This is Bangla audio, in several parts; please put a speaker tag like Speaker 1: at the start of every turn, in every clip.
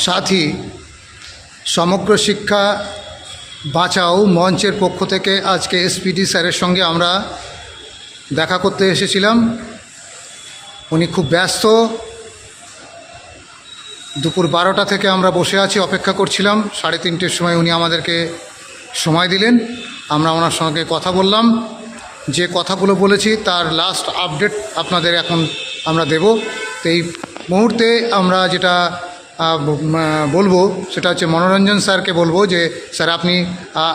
Speaker 1: সাথী, সমগ্র শিক্ষা বাঁচাও মঞ্চের পক্ষ থেকে আজকে এসপিডি স্যারের সঙ্গে আমরা দেখা করতে এসেছিলাম। উনি খুব ব্যস্ত। দুপুর বারোটা থেকে আমরা বসে আছি, অপেক্ষা করছিলাম। সাড়ে তিনটের সময় উনি আমাদেরকে সময় দিলেন। আমরা ওনার সঙ্গে কথা বললাম। যে কথাগুলো বলেছি তার লাস্ট আপডেট আপনাদের এখন আমরা দেব। তো এই মুহূর্তে আমরা যেটা বলব, সেটা হচ্ছে মনোরঞ্জন স্যারকে বলব যে, স্যার আপনি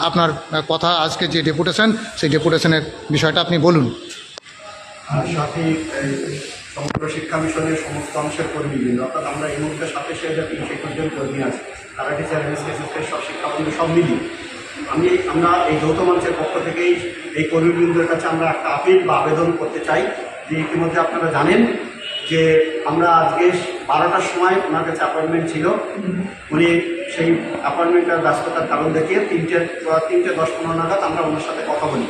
Speaker 1: আপনার কথা আজকে যে ডেপুটেশন, সেই ডেপুটেশনের বিষয়টা আপনি বলুন।
Speaker 2: সাথে সমগ্র শিক্ষা মিশনের সমস্ত অংশের কর্মীবৃন্দ, অর্থাৎ আমরা এই মুহূর্তে সাতাশি হাজার তিনশো একুশ জন কর্মী আছে। তারা টিচার এসএসএস সব শিক্ষাবন্ধু সব মিলিয়ে? আমি, আমরা এই যৌথ মঞ্চের পক্ষ থেকেই এই কর্মীবৃন্দের কাছে আমরা একটা আপিল বা আবেদন করতে চাই, যে ইতিমধ্যে আপনারা জানেন যে আমরা আজকে বারোটার সময় ওনার কাছে অ্যাপয়েন্টমেন্ট ছিল। উনি সেই অ্যাপয়েন্টমেন্টের ব্যস্ততার কারণ দেখিয়ে তিনটে তিনটে দশ পনেরো নাগাদ আমরা ওনার সাথে কথা বলি।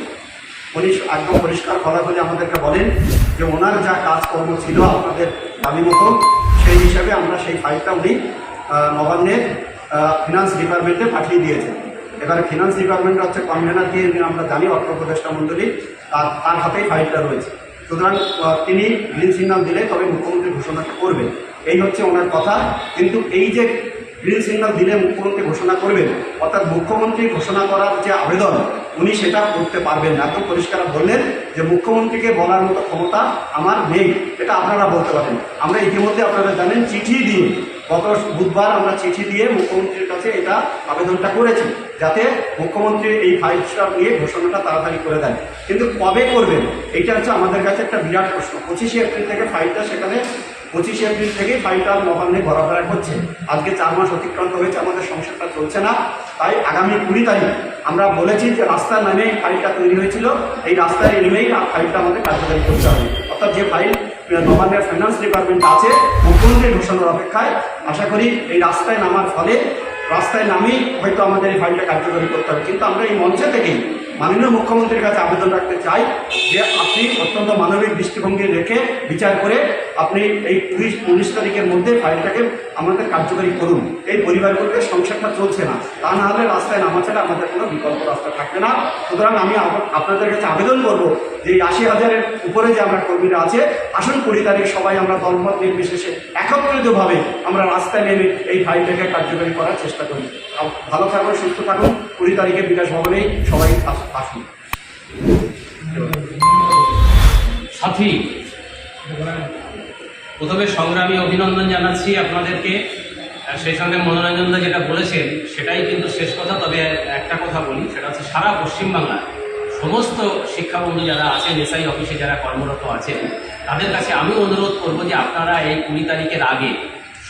Speaker 2: উনি একদম পরিষ্কার খোলা খুলে আমাদেরকে বলেন যে ওনার যা কাজকর্ম ছিল আপনাদের দাবি মতো সেই হিসাবে আমরা সেই ফাইলটা উনি নবান্নের ফিনান্স ডিপার্টমেন্টে পাঠিয়ে দিয়েছেন। এবার ফিনান্স ডিপার্টমেন্ট হচ্ছে কনভেনার দিয়ে আমরা জানি অর্থ উপদেষ্টা মন্ডলী, তার তার হাতেই ফাইলটা রয়েছে। সুতরাং তিনি গ্রিন সিগন্যাল দিলে তবে মুখ্যমন্ত্রী ঘোষণা করবেন। এই হচ্ছে ওনার কথা। কিন্তু এই যে গ্রিন সিগন্যাল দিলে মুখ্যমন্ত্রী ঘোষণা করবেন, অর্থাৎ মুখ্যমন্ত্রী ঘোষণা করার যে আবেদন উনি সেটা করতে পারবেন না। একদম পরিষ্কার বললেন যে মুখ্যমন্ত্রীকে বলার মতো ক্ষমতা আমার নেই। এটা আপনারা বলতে পারেন। আমরা ইতিমধ্যে আপনারা জানেন, চিঠি দিয়ে গত বুধবার আমরা চিঠি দিয়ে মুখ্যমন্ত্রীর কাছে এটা আবেদনটা করেছি, যাতে মুখ্যমন্ত্রী এই ফাইলটা নিয়ে ঘোষণাটা তাড়াতাড়ি করে দেন। কিন্তু কবে করবেন? এইটা হচ্ছে আমাদের কাছে একটা বিরাট প্রশ্ন। পঁচিশে এপ্রিল থেকে ফাইলটা সেখানে পঁচিশে এপ্রিল থেকেই ফাইলটা নবান্নে ঘোরাফেরা করছে। আজকে চার মাস অতিক্রান্ত হয়েছে, আমাদের সংসারটা চলছে না। তাই আগামী কুড়ি তারিখ আমরা বলেছি যে রাস্তায় নেমে ফাইলটা তৈরি হয়েছিল। এই রাস্তায় নেমেই ফাইলটা আমাদের কার্যকারী করতে হবে। অর্থাৎ যে ফাইল নবান্নের ফাইন্যান্স ডিপার্টমেন্ট আছে মুখ্যমন্ত্রী ঘোষণার অপেক্ষায় আশা করি এই রাস্তায় নামার ফলে, রাস্তায় নামেই হয়তো আমাদের এই ফাইলটা কার্যকরী করতে হবে। কিন্তু আমরা এই মঞ্চে থেকেই মাননীয় মুখ্যমন্ত্রীর কাছে আবেদন রাখতে চাই যে আপনি অত্যন্ত মানবিক দৃষ্টিভঙ্গি রেখে বিচার করে আপনি এই উনিশ উনিশ তারিখের মধ্যে ফাইলটাকে আমাদের কার্যকরী করুন। এই পরিবারগুলোকে সংসারটা চলছে না। তা না হলে রাস্তায় নামা ছাড়া আমাদের কোনো বিকল্প রাস্তা থাকবে না। সুতরাং আমি আপনাদের কাছে আবেদন করব যে এই আশি হাজারের উপরে যে আমরা কর্মীরা আছে, আসুন কুড়ি তারিখ সবাই আমরা দলমত নির্বিশেষে একত্রিতভাবে আমরা রাস্তায় নেমে এই ফাইলটাকে কার্যকরী করার চেষ্টা করি। ভালো থাকুন, সুস্থ থাকুন। কুড়ি তারিখে বিকাশ ভবনেই সবাই আসুন।
Speaker 3: সাথী, প্রথমে সংগ্রামী অভিনন্দন জানাচ্ছি আপনাদেরকে। সেই সঙ্গে মনোরঞ্জনদা যেটা বলেছেন, সেটাই কিন্তু শেষ কথা। তবে একটা কথা বলি, সেটা হচ্ছে সারা পশ্চিমবাংলার সমস্ত শিক্ষাবন্ধু যারা আছেন, এসআই অফিসে যারা কর্মরত আছেন, তাদের কাছে আমি অনুরোধ করব যে আপনারা এই কুড়ি তারিখের আগে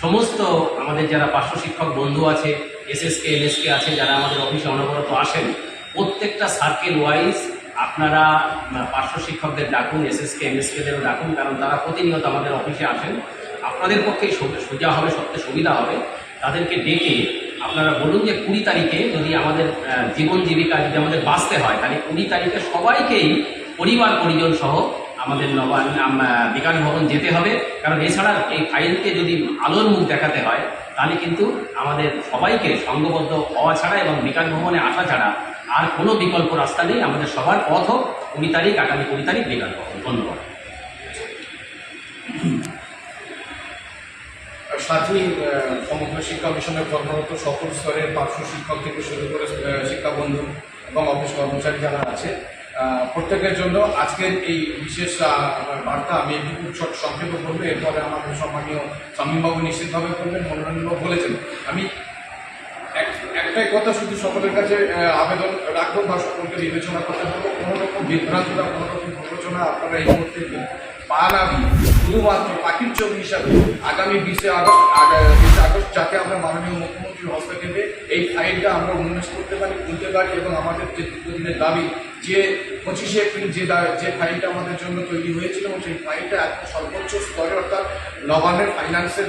Speaker 3: সমস্ত আমাদের যারা পার্শ্ব শিক্ষক বন্ধু আছে এসএসকে এলএসকে আছে, যারা আমাদের অফিসে অনবরত আসেন, প্রত্যেকটা সার্কেল ওয়াইজ আপনারা পার্শ্ব শিক্ষকদের ডাকুন এসএসকে এমএসকেদেরও ডাকুন, কারণ তারা প্রতিনিয়ত আমাদের অফিসে আসেন। আপনাদের পক্ষে সোজা হবে, সবচেয়ে সুবিধা হবে। তাদেরকে ডেকে আপনারা বলুন যে কুড়ি তারিখে যদি আমাদের জীবন জীবিকা যদি আমাদের বাঁচতে হয়, তাহলে কুড়ি তারিখে সবাইকেই পরিবার পরিজন সহ আমাদের নবান বিকাশ ভবন যেতে হবে। কারণ এছাড়া এই ফাইলকে যদি আলোর মুখ দেখাতে হয়, তাহলে কিন্তু আমাদের সবাইকে সঙ্গবদ্ধ হওয়া ছাড়া এবং বিকাশ ভবনে আসা ছাড়া আর কোনো বিকল্প রাস্তা নেই। আমাদের সবার পথ হোক। কুড়ি তারিখ, আগামী কুড়ি তারিখ বিকাশ ভবন। ধন্যবাদ।
Speaker 4: সাথী সমগ্র শিক্ষা মিশনে কর্মরত সকল স্তরের পার্শ্ব শিক্ষক থেকে শুরু করে শিক্ষা বন্ধু এবং অফিস কর্মচারী যারা আছে প্রত্যেকের জন্য আজকের এই বিশেষ বার্তা আমি একটু ছোট সংক্ষেপে করব এরপরে আমাদের সম্মানীয় স্বামীবাবু নিশ্চিতভাবে করবেন মনোরঞ্জনবাবু বলেছেন। আমি এক- একটাই কথা শুধু সকলের কাছে আবেদন রাখব বা সকলকে বিবেচনা করতে পারব কোনো রকম বিভ্রান্ত বা কোনো রকম প্ররোচনা আপনারা এই মুহূর্তে পা না দিয়ে শুধুমাত্র পাখির চোখ হিসাবে আগামী বিশে আগস্ট বিশে আগস্ট যাতে আমরা মাননীয় মুখ্যমন্ত্রীর হস্তক্ষেপে এই ফাইলটা আমরা উন্মেষ করতে পারি, খুলতে পারি এবং আমাদের যে দীর্ঘদিনের দাবি, যে পঁচিশে এপ্রিল যে যে ফাইলটা আমাদের জন্য তৈরি হয়েছিল এবং সেই ফাইলটা এখন সর্বোচ্চ স্তরে অর্থাৎ নবান্নের ফাইন্যান্সের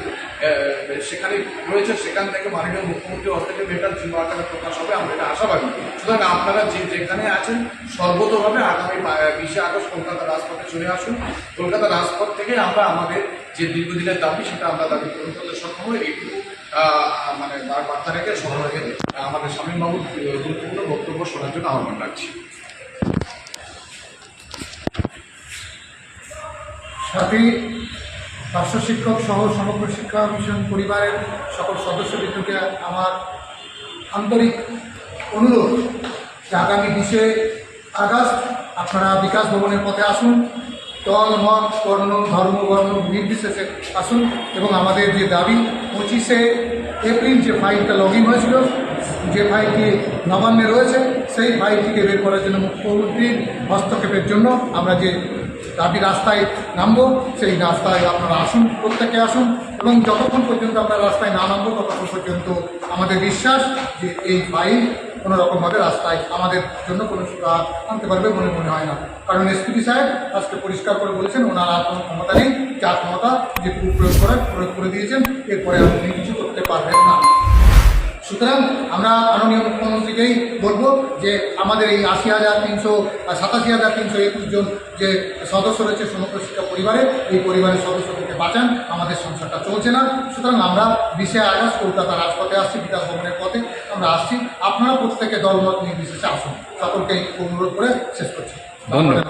Speaker 4: সেখানে রয়েছে, সেখান থেকে মাননীয় মুখ্যমন্ত্রী হস্তক্ষেপে এটার জন্য আকারে প্রকাশ হবে, আমরা এটা আশাবাদী। সুতরাং আপনারা যে যেখানে আছেন, সর্বতভাবে আগামী বিশে আগস্ট কলকাতা রাজপথে চলে আসুন। কলকাতা রাজপথ থেকে আমরা আমাদের যে দীর্ঘদিনের দাবি, সেটা আমরা দাবি পূরণ করতে সক্ষম এইটুকু মানে বার- বার্তা রেখে সবাইকে আমাদের স্বামীবাবুর গুরুত্বপূর্ণ বক্তব্য শোনার জন্য আহ্বান রাখছি।
Speaker 1: সাথী, পার্শ্ব শিক্ষক সহ সমগ্র শিক্ষা মিশন পরিবারের সকল সদস্য সদস্যবৃন্দকে আমার আন্তরিক অনুরোধ যে আগামী বিশে আগস্ট আপনারা বিকাশ ভবনের পথে আসুন। দল মত, কর্ণ, ধর্ম বর্ণ নির্বিশেষে আসুন এবং আমাদের যে দাবি, পঁচিশে এপ্রিল যে ফাইলটা লগ ইন হয়েছিল, যে ফাইলটি নবান্নে রয়েছে, সেই ফাইলটিকে বের করার জন্য মুখ্যমন্ত্রীর হস্তক্ষেপের জন্য আমরা যে দাবি রাস্তায় নামবো, সেই রাস্তায় আপনারা আসুন, প্রত্যেকে আসুন এবং যতক্ষণ পর্যন্ত আমরা রাস্তায় না নামবো, ততক্ষণ পর্যন্ত আমাদের বিশ্বাস যে এই ফাইল কোনো রকমভাবে রাস্তায় আমাদের জন্য কোনো সুরা আনতে পারবে বলে মনে হয় না। কারণ এসপিডি সাহেব আজকে পরিষ্কার করে বলেছেন, ওনার আর কোনো ক্ষমতা নেই, যা ক্ষমতা যেটুকু প্রয়োগ করার প্রয়োগ করে দিয়েছেন, এরপরে আপনি কিছু করতে পারবেন না। সুতরাং আমরা মাননীয় মুখ্যমন্ত্রীকেই বলব যে আমাদের এই আশি হাজার তিনশো, সাতাশি হাজার তিনশো একুশ জন যে সদস্য রয়েছে সমগ্র শিক্ষা পরিবারে, এই পরিবারের সদস্যদেরকে বাঁচান আমাদের সংসারটা চলছে না। সুতরাং আমরা বিশে আগাস কলকাতা রাজপথে আসছি বিকাশ ভবনের পথে আমরা আসছি। আপনারা প্রত্যেকে দলমত নির্বিশেষে আসুন। সকলকে অনুরোধ করে শেষ করছি।
Speaker 5: ধন্যবাদ।